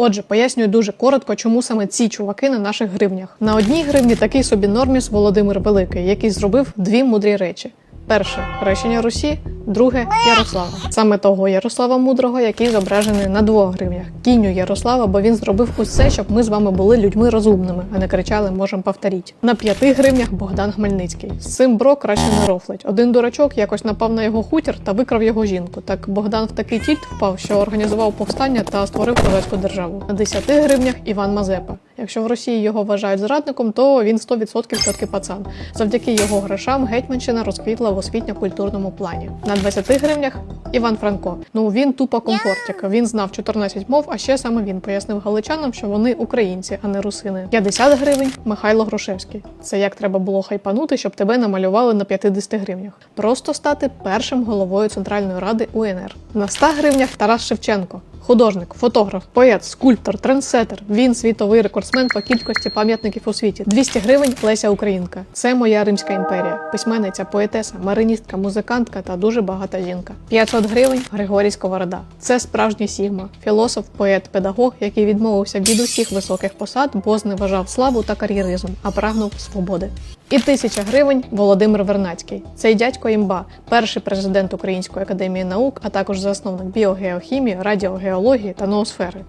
Отже, пояснюю дуже коротко, чому саме ці чуваки на наших гривнях. На одній гривні такий собі норміс Володимир Великий, який зробив дві мудрі речі. Перше хрещення Русі, друге Ярослава. Саме того Ярослава Мудрого, який зображений на двох гривнях. Кіню Ярослава, бо він зробив усе, щоб ми з вами були людьми розумними, а не кричали можем повторіть. На п'яти гривнях Богдан Хмельницький. З цим бро краще не рофлить. Один дурачок якось напав на його хутір та викрав його жінку. Так Богдан в такий тільт впав, що організував повстання та створив козацьку державу. На 10 гривнях Іван Мазепа. Якщо в Росії його вважають зрадником, то він 100% все-таки пацан. Завдяки його грошам Гетьманщина розквітла в освітньо-культурному плані. На 20 гривнях Іван Франко. Ну він тупо комфортик. Він знав 14 мов, а ще саме він пояснив галичанам, що вони українці, а не русини. 50 гривень Михайло Грушевський. Це як треба було хайпанути, щоб тебе намалювали на 50 гривнях. Просто стати першим головою Центральної ради УНР. На 100 гривнях Тарас Шевченко. Художник, фотограф, поет, скульптор, трендсетер. Він світовий рекордсмен по кількості пам'ятників у світі. 200 гривень Леся Українка. Це моя Римська імперія. Письменниця, поетеса, мариністка, музикантка та дуже багата жінка. 500 гривень Григорій Сковорода. Це справжній Сігма, філософ, поет, педагог, який відмовився від усіх високих посад, бо зневажав славу та кар'єризм, а прагнув свободи. І тисяча гривень Володимир Вернацький. Цей дядько імба, перший президент Української академії наук, а також засновник біогеохімії, радіогеології та ноосфери.